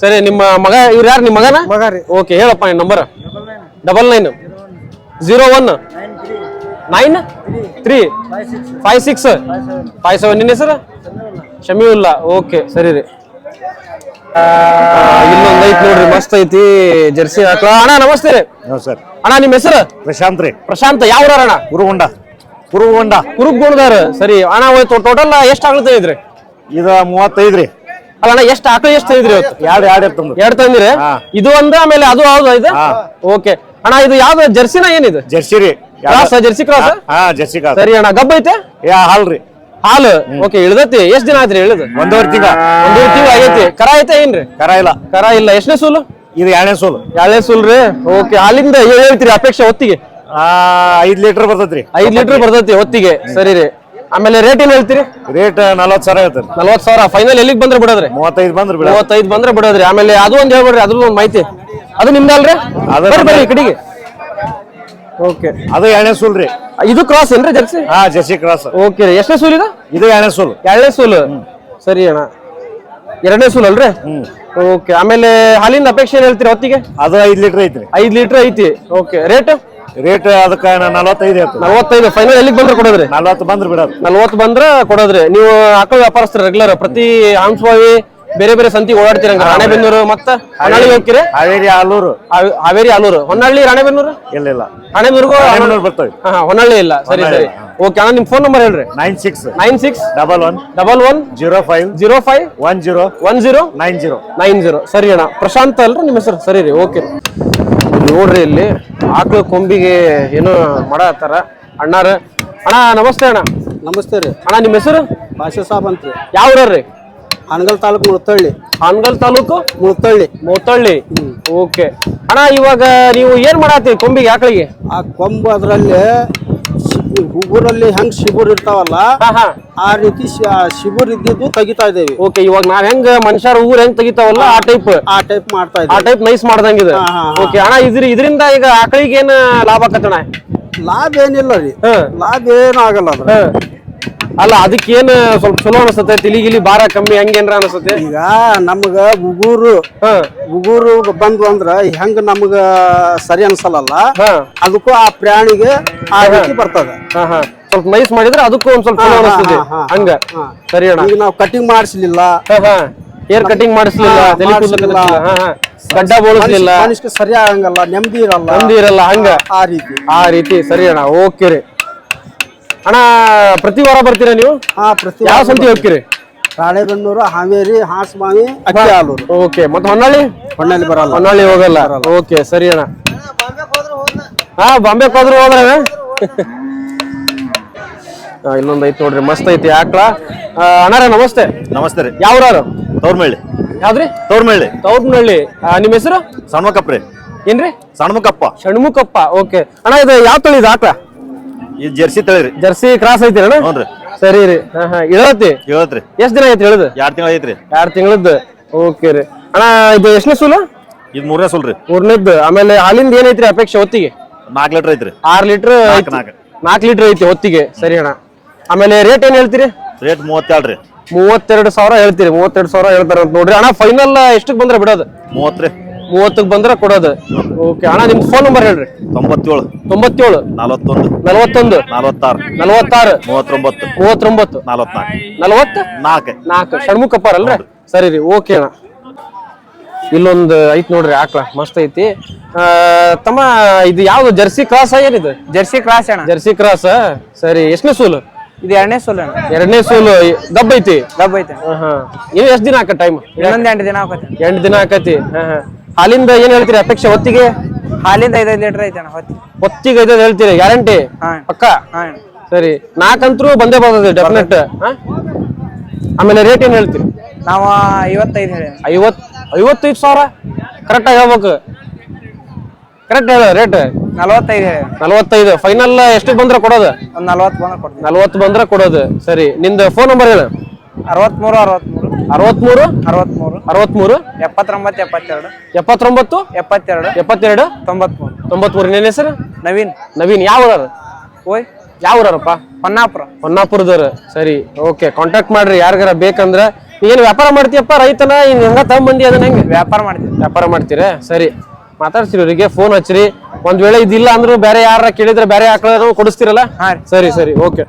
ಸರಿ ನಿಮ್ಮ ಮಗ ಇವ್ರು ಯಾರು ನಿಮ್ಮ ಮಗನ? ಮಗ ರೀ. ಓಕೆ ಹೇಳಪ್ಪ ನಿಮ್ಮ number double nine zero one nine three five six five seven ನಿನ್ನ ಹೆಸರು? ಶಮೀವುಲ್ಲಾ ಓಕೆ ಸರಿ ರೀ. ಇಲ್ಲೊಂದ್ ಐತಿ ನೋಡ್ರಿ ಮಸ್ತ್ ಐತಿ ಜರ್ಸಿ ಹಾಕೋ ಅಣ್ಣ ನಮಸ್ತೆ ರೀ. ಸರ್ ಅಣ್ಣ ನಿಮ್ಮ ಹೆಸರು? ಪ್ರಶಾಂತ್ ರೀ. ಪ್ರಶಾಂತ್ ಯಾವ ಅಣ್ಣ? ಗುರುಗೊಂಡ ಗುರುಗೊಂಡ ಕುರುಗ್ಗೋಣದಾರ ಸರಿ. ಅಣ್ಣ ಟೋಟಲ್ ಎಷ್ಟು ಆಗುತ್ತೆ ಇದ್ರಿ ಇದು ಮೂವತ್ತೈದು ರೀ. ಅಲ್ಲ ಅಣ್ಣ ಎಷ್ಟು ಆಕಳ ಎಷ್ಟು ಇದ್ರಿ ಇವತ್ತು? ಎರಡು ಎರಡು ಎತ್ತಂದು ಎರಡ್ ತಂದಿರಿ? ಇದು ಒಂದ ಆಮೇಲೆ ಅದು ಹೌದು ಇದು? ಓಕೆ. ಅಣ್ಣ ಇದು ಯಾವ್ದು ಜರ್ಸಿನ ಏನಿದು? ಜರ್ಸಿ ರೀ. ಕ್ರಾಸ್ ಜರ್ಸಿ ಕ್ರಾಸ್ ಹಾ ಜರ್ಸಿ ಕ್ರಾಸ್ ಸರಿ ಅಣ್ಣ ಗಬ್ಬ ಐತೆ ಯಾ ಹಾಲ್ ರೀ. ಹಾಲು. ಓಕೆ ಇಳ್ದೈತಿ? ಎಷ್ಟ್ ದಿನ ಆಯ್ತ್ರಿ ಇಳಿದು? ಒಂದೂವರೆ ತಿಂಗಳ. ಒಂದೂವರೆ ತಿಂಗಳ ಆಗೈತಿ. ಕರ ಐತೆ ಏನ್ರಿ? ಕರ ಇಲ್ಲ. ಕರ ಇಲ್ಲ. ಎಷ್ಟನೇ ಸೂಲು? ಇದು ಎರಡನೇ ಸೂಲು. ಎರಡನೇ ಸೂಲ್ ರೀ ಓಕೆ ಹಾಲಿಂದ ಏನ್ ಹೇಳ್ತೀರಿ ಅಪೇಕ್ಷೆ ಹೊತ್ತಿಗೆ ಆ ಐದ್ ಲೀಟರ್ ಬರ್ತೈತ್ರಿ. ಐದ್ ಲೀಟರ್ ಬರ್ತೈತಿ ಹೊತ್ತಿಗೆ ಸರಿ ರೀ. ಆಮೇಲೆ ರೇಟ್ ಏನ್ ಹೇಳ್ತೀರಿ? ರೇಟ್ ನಲ್ವತ್ ಸಾವಿರ ಹೇಳ್ತಾರೆ ನಲ್ವತ್ ಸಾವಿರ. ಫೈನಲ್ ಎಲ್ಲಿಗೆ ಬಂದ್ರೆ ಬಿಡೋದ್ರಿ? ಮೂವತ್ತೈದು ಬಂದ್ರೆ ಬಿಡ ಮೂವತ್ತೈದು ಬಂದ್ರೆ ಬಿಡೋದ್ರಿ. ಆಮೇಲೆ ಅದು ಒಂದ್ ಹೇಳ್ಬಿಡ್ರಿ. ಅದ್ರ ಒಂದ್ ಮಾಹಿತಿ. ಅದು ನಿಮ್ದಲ್ರಿ? ಅದ್ರ ಬರ್ರಿ ಕಡೆಗೆ. ಓಕೆ ಅದು ಎರಡನೇ ಸೂಲ್ ರೀ ಇದು ಕ್ರಾಸ್ ಏನ್ರಿ ಜರ್ಸಿ? ಹಾ ಜರ್ಸಿ ಕ್ರಾಸ್ ಓಕೆ ರೀ. ಎಷ್ಟನೇ ಸೂಲ್ ಇದು? ಇದು ಎರಡನೇ ಸೂಲ್. ಎರಡನೇ ಸೂಲ್. ಸರಿ ಅಣ್ಣ. ಎರಡನೇ ಸೂಲ್ ಅಲ್ರಿ? ಓಕೆ ಆಮೇಲೆ ಹಾಲಿನ ಅಪೇಕ್ಷೆ ಏನ್ ಹೇಳ್ತೀರಿ ಹೊತ್ತಿಗೆ? ಅದು ಐದ್ ಲೀಟರ್ ಐತ್ರಿ. ಐದ್ ಲೀಟರ್ ಐತಿ. ಓಕೆ ರೇಟ್ ರೇಟ್ ಅದಕ್ಕೆ ನಲವತ್ತೈದು ನಲವತ್ತೈದು ನಲ್ವತ್ತೈದು. ಫೈನಲ್ ಎಲ್ಲಿಗೆ ಬಂದ್ರೆ ಕೊಡೋದ್ರಿ? ನಲ್ವತ್ತು ಬಂದ್ರೆ ಬಿಡೋದು. ನಲ್ವತ್ತು ಬಂದ್ರೆ ಕೊಡೋದ್ರಿ. ನೀವು ಆಕಳ ವ್ಯಾಪಾರಸ್ಥರು ರೆಗ್ಯುಲರ್ ಪ್ರತಿ ಹಂಸವಾವಿ ಬೇರೆ ಬೇರೆ ಸಂತಿ ಓಡಾಡ್ತೀರಂಗ ರಾಣೆಬೆನ್ನೂರು ಮತ್ತ ಹೊನ್ನಾಳಿ ಹೋಗ್ತೀರಿ? ಹಾವೇರಿ ಆಲೂರು. ಹಾವ್- ಹಾವೇರಿ ಆಲೂರು. ಹೊನ್ನಾಳಿ ರಾಣೆಬೆನ್ನೂರು? ಇಲ್ಲ ಇಲ್ಲ. ರಾಣೆಬೆನ್ನೂರ್ಗೂ ರಾಣೆಬೆನ್ನೂರು ಬರ್ತವೆ. ಹಾ ಹಾ, ಹೊನ್ನಾಳಿ ಇಲ್ಲ. ಸರಿ ಸರಿ. ಓಕೆ ಅಣ್ಣ ನಿಮ್ ಫೋನ್ ನಂಬರ್ ಹೇಳ್ರಿ. Nine six nine six double one double one zero five zero five one zero one zero nine zero nine zero ಸರಿ ಅಣ್ಣ. ಪ್ರಶಾಂತ್ ಅಲ್ರಿ ನಿಮ್ಮ ಹೆಸರು? ಸರಿ ರೀ ಓಕೆ ನೋಡ್ರಿ ಇಲ್ಲಿ ಆಕಳ ಕೊಂಬಿಗೆ ಏನೋ ಮಾಡತ್ತಾರ ಅಣ್ಣಾರ. ಅಣ್ಣ ನಮಸ್ತೆ ಅಣ್ಣ. ನಮಸ್ತೆ ರೀ. ಅಣ್ಣ ನಿಮ್ಮ ಹೆಸರು? ಭಾಷೆ ಸಾಬ್ ಅಂತ್ರಿ ಯಾವ ಊರ್ರಿ ಹಾನಗಲ್ ತಾಲೂಕು ಮುಳತಳ್ಳಿ ಹಾನಗಲ್ ತಾಲೂಕು? ಮುಳತಳ್ಳಿ ಮುಳತಳ್ಳಿ ಓಕೆ. ಅಣ್ಣ ಇವಾಗ ನೀವು ಏನ್ ಮಾಡತ್ತೀರಿ ಕೊಂಬಿಗೆ ಆಕಳಿಗೆ? ಆ ಕೊಂಬು ಅದರಲ್ಲಿ ಉಗುರಲ್ಲಿ ಹೆಂಗ್ ಶಿಬುರ್ ಇರ್ತಾವಲ್ಲ ಆ ರೀತಿ ಶಿಬುರ್ ಇದ್ದಿದ್ದು ತೆಗಿತಾ ಇದ್ದೇವೆ. ಓಕೆ ಇವಾಗ ನಾವ್ ಹೆಂಗ್ ಮನುಷ್ಯರ ಉಗುರ್ ಹೆಂಗ್ ತೆಗಿತಾವಲ್ಲ ಆ ಟೈಪ್ ಆ ಟೈಪ್ ಮಾಡ್ತಾ ಆ ಟೈಪ್ ನೈಸ್ ಮಾಡ್ದಂಗಿದೆ. ಓಕೆ ಅಣ್ಣ ಇದ್ರ ಇದರಿಂದ ಈಗ ಆಕಳಿಗೆ ಏನ್ ಲಾಭ ಆಕತ್ತಣ್ಣ ಲಾಭ ಏನಿಲ್ಲ ರೀ. ಲಾಭ ಏನಾಗಲ್ಲ ಆಗಲ್ಲ ಅದ್ರ. ಅಲ್ಲ ಅದಕ್ಕೇನು ಸ್ವಲ್ಪ ಚಲೋ ಅನಿಸುತ್ತೆ? ತಿಳಿ ಗಿಲಿ ಭಾರ ಕಮ್ಮಿ ಹಂಗೇನ್ರ ಅನಿಸುತ್ತೆ? ಈಗ ನಮ್ಗ ಉಗುರು ಉಗುರು ಬಂದ್ವು ಅಂದ್ರ ಹೆಂಗ್ ನಮ್ಗ ಸರಿ ಅನ್ಸಲ್ಲ ಹಾ. ಅದಕ್ಕೂ ಆ ಪ್ರಾಣಿಗೆ ಆ ರೀತಿ ಬರ್ತದ. ಸ್ವಲ್ಪ ನೈಸ್ ಮಾಡಿದ್ರೆ ಅದಕ್ಕೂ ಒಂದ್ ಸ್ವಲ್ಪ ಚಲೋ ಅನಿಸ್ತದೆ. ಹಂಗ. ಸರಿ ಅಣ್ಣ. ಈಗ ನಾವು ಕಟಿಂಗ್ ಮಾಡಿಸ್ಲಿಲ್ಲ. ಹೇರ್ ಕಟಿಂಗ್ ಮಾಡಿಸ್ಲಿಲ್ಲ ತಲೆ ಕೂದಲು ಗಡ್ಡ ಬೋಳಿಸ್ಲಿಲ್ಲ. ಮನುಷ್ಯ ಸರಿ ಆಗಂಗಲ್ಲ ನೆಮ್ಮದಿ ಇರಲ್ಲ. ನೆಮ್ಮದಿ ಇರಲ್ಲ ಹಂಗ. ಆ ರೀತಿ. ಆ ರೀತಿ ಸರಿ ಅಣ್ಣ ಓಕೆ ರೀ. ಅಣ್ಣ ಪ್ರತಿ ವಾರ ಬರ್ತೀರಾ ನೀವು? ಹಾ ಪ್ರತಿ ಯಾವ ಸಂತಿ ಹೋಗ್ತೀರಿ? ರಾಣೆಬೆನ್ನೂರು ಹಾವೇರಿ ಅಕ್ಕಿ ಹಾಲೂರು ಓಕೆ ಮತ್ತೆ ಹೊನ್ನಾಳಿ? ಹೊನ್ನಾಳಿ ಬರಲ್ಲ. ಹೊನ್ನಾಳಿ ಹೋಗಲ್ಲ. ಓಕೆ ಸರಿ ಅಣ್ಣ. ಹಾ ಬಾಂಬೆ ಹೋದ್ರೆ ಹೋದ್ರೆ ಇನ್ನೊಂದು ಐತಿ ನೋಡ್ರಿ ಮಸ್ತ್ ಐತಿ ಆಕಳ. ಅಣ್ಣ ಅಣ್ಣಾರ ನಮಸ್ತೆ. ನಮಸ್ತೆ ರೀ. ಯಾವ್ರಾರು ತೌರ್ಮಳ್ಳಿ ಯಾವ್ದ್ರಿ? ತೌರ್ಮಳ್ಳಿ ತೌರ್ಮಳ್ಳಿ ನಿಮ್ಮ ಹೆಸರು? ಸಣ್ಮಕಪ್ಪ ರೀ. ಏನ್ರಿ? ಸಣ್ಮಕಪ್ಪ ಷಣ್ಮುಖಪ್ಪ ಓಕೆ. ಅಣ್ಣ ಇದು ಯಾವ ತಳಿ ಇದು ಆಕಳ? ಈ ಜರ್ಸಿ ತಳಿರಿ. ಜರ್ಸಿ ಕ್ರಾಸ್ ಐತಿ ಅಣ್ಣ ಹ್ಞೂ ರೀ ಸರಿ ರೀ. ಹಾ ಹಾ. ಇಳತಿ ಹೇಳ್ತ್ರಿ. ಎಷ್ಟ್ ದಿನ ಐತಿ ಇಳದು ಎರಡು ತಿಂಗಳು ಐತ್ರಿ. ಎರಡ್ ತಿಂಗಳದ್ದು. ಓಕೆ ರೀ. ಅಣ್ಣ ಇದು ಎಷ್ಟನೇ ಸೂಲು? ಇದು ಮೂರನೇ ಸುಲ್ರಿ. ಮೂರನೇದ್ದು. ಆಮೇಲೆ ಹಾಲಿಂದ ಏನೈತ್ರಿ ಅಪೇಕ್ಷೆ ಹೊತ್ತಿಗೆ ನಾಲ್ಕು ಲೀಟರ್ ಐತ್ರಿ. ಆರ್ ಲೀಟರ್ ನಾಲ್ಕು, ನಾಲ್ಕು. ನಾಲ್ಕು ಲೀಟರ್ ಐತಿ ಹೊತ್ತಿಗೆ ಸರಿ ಅಣ್ಣ. ಆಮೇಲೆ ರೇಟ್ ಏನ್ ಹೇಳ್ತೀರಿ? ರೇಟ್ ಮೂವತ್ತೇಳು ರೀ ಮೂವತ್ತೆರಡು ಸಾವಿರ ಹೇಳ್ತೀರಿ. ಮೂವತ್ತೆರಡು ಸಾವಿರ ಹೇಳ್ತಾರ ಅಂತ ನೋಡ್ರಿ. ಅಣ್ಣ ಫೈನಲ್ ಎಷ್ಟಕ್ಕೆ ಬಂದ್ರೆ ಬಿಡೋದು? ಮೂವತ್ತು ರೀ ಮೂವತ್ತಕ್ಕೆ ಬಂದ್ರೆ ಕೊಡೋದು. ಓಕೆ ಅಣ್ಣ ನಿಮ್ ಫೋನ್ ನಂಬರ್ ಹೇಳ್ರಿ. ತೊಂಬತ್ತೇಳು. ತೊಂಬತ್ತೇಳು. ನಲವತ್ತೊಂದು. ನಲವತ್ತೊಂದು. ನಲವತ್ತಾರು. ನಲವತ್ತಾರು. ಮೂವತ್ತೊಂಬತ್ತು. ಮೂವತ್ತೊಂಬತ್ತು. ನಲವತ್ನಾಲ್ಕು. ನಲವತ್ತು? ನಾಲ್ಕು. ನಾಲ್ಕು. ಷಣ್ಮುಖಪ್ಪಾರ ಅಲ್ರಿ ಸರಿ ರೀ ಓಕೆ ಅಣ್ಣ. ಇಲ್ಲೊಂದು ಐತ್ ನೋಡ್ರಿ ಆಕಳ. ಮಸ್ತ್ ಐತಿ. ತಮ್ಮ ಇದು ಯಾವ್ದು? ಜರ್ಸಿ ಕ್ರಾಸ್ ಏನಿದು ಜರ್ಸಿ ಕ್ರಾಸ್ ಅಣ್ಣ. ಜರ್ಸಿ ಕ್ರಾಸ್ ಸರಿ ಎಷ್ಟನೇ ಸೂಲು? ಇದು ಎರಡನೇ ಸೋಲು ಅಣ್ಣ. ಎರಡನೇ ಸೋಲು ಗಬ್ಬ ಐತಿ ಡಬ್ಬ ಐತಿ ಹಾ, ಹಾ. ಇನ್ನು ಎಷ್ಟು ದಿನ ಆಕ ಟೈಮ್ ಇನ್ನೊಂದ್ ಎಂಟು ದಿನ ಆಕತಿ ಎಂಟು ದಿನ ಆಕತಿ ಹಾ ಹಾ. ಹಾಲಿಂದ ಏನ್ ಹೇಳ್ತೀರಿ ಅಪೇಕ್ಷೆ ಹೊತ್ತಿಗೆ? ಹಾಲಿಂದ ಐದೈದು ಲೀಟರ್ ಐತೆ ಅಣ್ಣ ಹೊತ್ತಿ ಹೊತ್ತಿಗೆ ಐದೈದು ಹೇಳ್ತೀರಿ ಗ್ಯಾರಂಟಿ ಹಾ ಪಕ್ಕ? ಹಾ ಅಣ್ಣ. ಸರಿ ನಾಲ್ಕಂತರೂ ಬಂದೇ ಬರ್ತದೆ ಡೆಫಿನೆಟ್ ಆಮೇಲೆ ರೇಟ್ ಏನ್ ಹೇಳ್ತೀರಿ? ನಾವು ಐವತ್ತೈದು ಹೇಳಿ ಐವತ್ ಐವತ್ತೈದು ಸಾವಿರ? ಕರೆಕ್ಟ್ ಆಗಿ ಹೇಳ್ಬೇಕು. ಕರೆಕ್ಟ್ ಹೇಳ ರೇಟ್ ನಲವತ್ತೈದು ಹೇಳಿ ನಲವತ್ತೈದು. ಫೈನಲ್ ಎಷ್ಟು ಬಂದ್ರೆ ಕೊಡೋದು? ಒಂದು ನಲವತ್ತು ಬಂದ್ರೆ ಕೊಡ್ತೀನಿ. ನಲವತ್ತು ಬಂದ್ರೆ ಕೊಡೋದು. ಸರಿ ನಿಂದ ಫೋನ್ ನಂಬರ್ ಹೇಳು. ಅರವತ್ಮೂರು ಅರವತ್ಮೂರು. ಅರವತ್ಮೂರು? ಅರವತ್ಮೂರು. ಅರವತ್ಮೂರು? ಎಪ್ಪತ್ತೊಂಬತ್ತು ಎಪ್ಪತ್ತೆರಡು. ಎಪ್ಪತ್ತೊಂಬತ್ತು? ಎಪ್ಪತ್ತೆರಡು. ಎಪ್ಪತ್ತೆರಡು? ತೊಂಬತ್ಮೂರು. ತೊಂಬತ್ಮೂರು ನಿನ್ನ ಹೆಸರು? ನವೀನ್. ನವೀನ್ ಯಾವ ಊರವ್ರು? ಓಯ್. ಯಾವ ಊರಪ್ಪ ಹೊನ್ನಾಪುರ. ಹೊನ್ನಾಪುರದವ್ರು. ಸರಿ ಓಕೆ. ಕಾಂಟ್ಯಾಕ್ಟ್ ಮಾಡ್ರಿ. ಯಾರಿಗಾರ ಬೇಕಂದ್ರೆ ಏನು ವ್ಯಾಪಾರ ಮಾಡ್ತೀಯಪ್ಪ ರೈತನ? ಇನ್ನು ಹೆಂಗ ತಗೊಂಬಂದಿ ಅದನ್ನ ಹೆಂಗೆ? ವ್ಯಾಪಾರ ಮಾಡ್ತೀವಿ. ವ್ಯಾಪಾರ ಮಾಡ್ತೀರಾ? ಸರಿ. ಮಾತಾಡ್ಸಿರಿ ಅವರಿಗೆ ಫೋನ್ ಹಚ್ಚಿರಿ ಒಂದ್ ವೇಳೆ ಇದಿಲ್ಲ ಅಂದ್ರೆ ಬೇರೆ ಯಾರ ಕೇಳಿದ್ರೆ ಬೇರೆ ಆಕಳ ಕೊಡಿಸ್ತಿರಲ್ಲ? ಹಾ ಸರಿ ಸರಿ. ಓಕೆ.